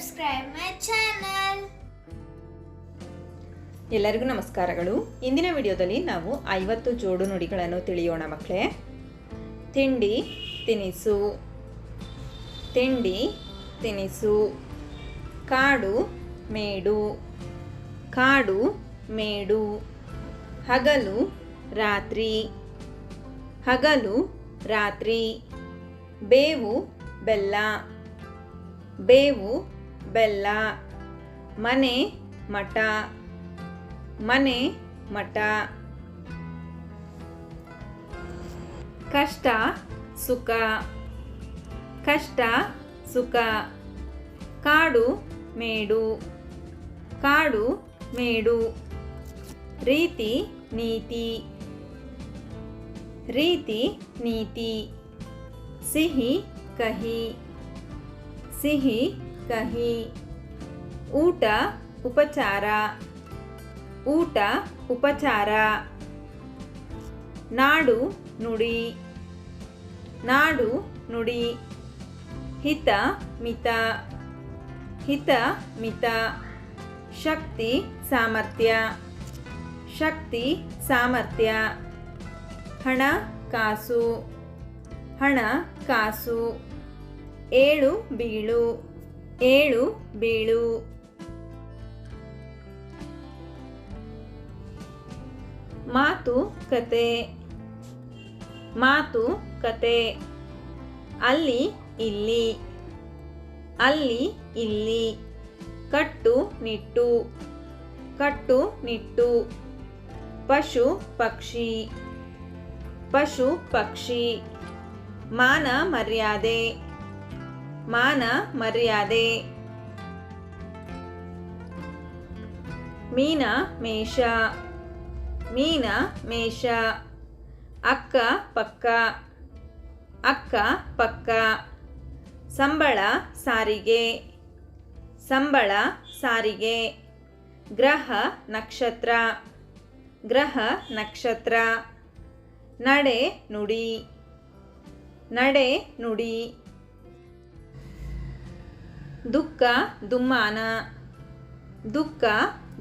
subscribe my channel. ಎಲ್ಲರಿಗೂ ನಮಸ್ಕಾರಗಳು ಇಂದಿನ ವಿಡಿಯೋದಲ್ಲಿ ನಾವು ಐವತ್ತು ಜೋಡು ನುಡಿಗಳನ್ನು ತಿಳಿಯೋಣ ಮಕ್ಕಳೇ ತಿಂಡಿ, ತಿನಿಸು ತಿಂಡಿ, ತಿನಿಸು, ಕಾಡು, ಮೇಡು ಕಾಡು, ಮೇಡು, ಹಗಲು, ರಾತ್ರಿ ಹಗಲು, ರಾತ್ರಿ, ಬೇವು, ಬೆಲ್ಲ, ಬೇವು ಬೆಲ್ಲ, ಮನೆ ಮಠ ಮನೆ ಮಠ. ಕಷ್ಟ, ಸುಖ. ಕಷ್ಟ, ಸುಖ. ಕಾಡು, ಮೇಡು. ಕಾಡು, ಮೇಡು. ರೀತಿ, ನೀತಿ. ರೀತಿ, ನೀತಿ. ಸಿಹಿ, ಕಹಿ. ಸಿಹಿ ಕಹಿ, ಊಟ, ಉಪಚಾರ ಊಟ, ಉಪಚಾರ, ನಾಡು ನುಡಿ ನಾಡು ನುಡಿ, ಹಿತ ಮಿತ ಹಿತ ಮಿತ, ಶಕ್ತಿ ಸಾಮರ್ಥ್ಯ ಶಕ್ತಿ ಸಾಮರ್ಥ್ಯ, ಹಣ ಕಾಸು ಹಣ ಕಾಸು, ಏಳು ಬೀಳು. ಏಳು, ಬೀಳು. ಮಾತು, ಕತೆ. ಮಾತು, ಕತೆ. ಅಲ್ಲಿ, ಇಲ್ಲಿ. ಅಲ್ಲಿ, ಇಲ್ಲಿ. ಕಟ್ಟು, ನಿಟ್ಟು. ಕಟ್ಟು, ನಿಟ್ಟು. ಪಶು, ಪಕ್ಷಿ. ಪಶು, ಪಕ್ಷಿ. ಮಾನ, ಮರ್ಯಾದೆ. ಮಾನ ಮರ್ಯಾದೆ. ಮೀನ ಮೇಷ. ಮೀನ ಮೇಷ. ಅಕ್ಕ ಪಕ್ಕ. ಅಕ್ಕ ಪಕ್ಕ. ಸಂಬಳ ಸಾರಿಗೆ. ಸಂಬಳ ಸಾರಿಗೆ. ಗ್ರಹ ನಕ್ಷತ್ರ. ಗ್ರಹ ನಕ್ಷತ್ರ. ನಡೆ ನುಡಿ. ನಡೆ ನುಡಿ. ದುಃಖ ದುಮ್ಮಾನ ದುಃಖ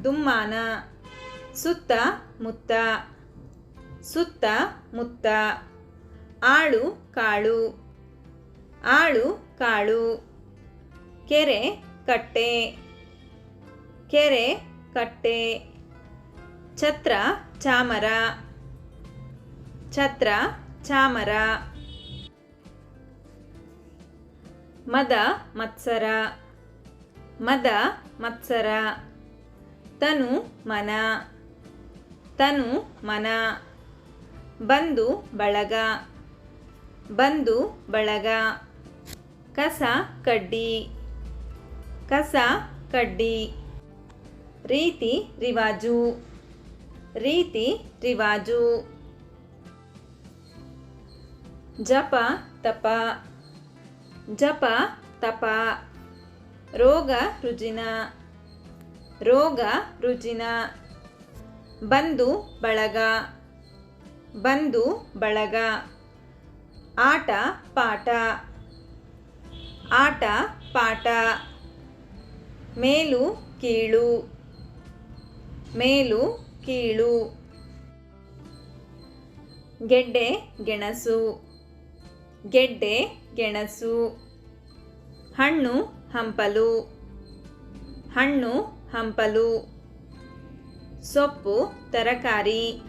ದುಮ್ಮಾನ, ಸುತ್ತ ಮುತ್ತ ಸುತ್ತ ಮುತ್ತ, ಆಳು ಕಾಳು ಆಳು ಕಾಳು, ಕೆರೆ ಕಟ್ಟೆ ಕೆರೆ ಕಟ್ಟೆ, ಛತ್ರ ಚಾಮರ ಛತ್ರ ಚಾಮರ. ಮದ ಮತ್ಸರ ಮದ ಮತ್ಸರ, ತನು ಮನ ತನು ಮನ, ಬಂದು ಬಳಗ ಬಂದು ಬಳಗ, ಕಸ ಕಡ್ಡಿ ಕಸ ಕಡ್ಡಿ, ರೀತಿ ರಿವಾಜು ರೀತಿ ರಿವಾಜು, ಜಪ ತಪ. ಜಪ, ತಪ, ರೋಗ, ರುಜಿನ ರೋಗ, ರುಜಿನ, ಬಂದು, ಬಳಗ ಬಂದು, ಬಳಗ, ಆಟ, ಪಾಠ ಆಟ, ಪಾಠ, ಮೇಲು, ಕೀಳು ಮೇಲು, ಕೀಳು, ಗೆಡ್ಡೆ, ಗೆಣಸು. ಗೆಡ್ಡೆ, ಗೆಣಸು, ಹಣ್ಣು, ಹಂಪಲು ಹಣ್ಣು, ಹಂಪಲು, ಸೊಪ್ಪು, ತರಕಾರಿ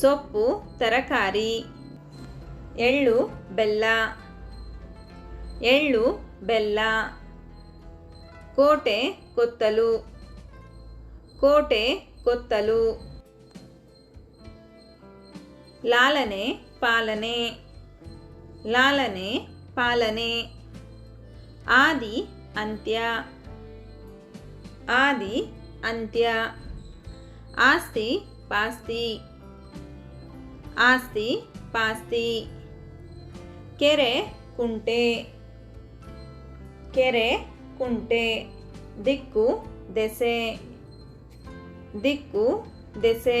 ಸೊಪ್ಪು, ತರಕಾರಿ, ಎಳ್ಳು, ಬೆಲ್ಲ ಎಳ್ಳು, ಬೆಲ್ಲ, ಕೋಟೆ, ಕೊತ್ತಲು ಕೋಟೆ, ಕೊತ್ತಲು, ಲಾಲನೆ, ಪಾಲನೆ. ಲಾಲನೆ, ಪಾಲನೆ, ಆದಿ, ಅಂತ್ಯ ಆದಿ, ಅಂತ್ಯ, ಆಸ್ತಿ, ಪಾಸ್ತಿ ಆಸ್ತಿ, ಪಾಸ್ತಿ, ಕೆರೆ, ಕುಂಟೆ ಕೆರೆ, ಕುಂಟೆ, ದಿಕ್ಕು, ದೆಸೆ ದಿಕ್ಕು, ದೆಸೆ.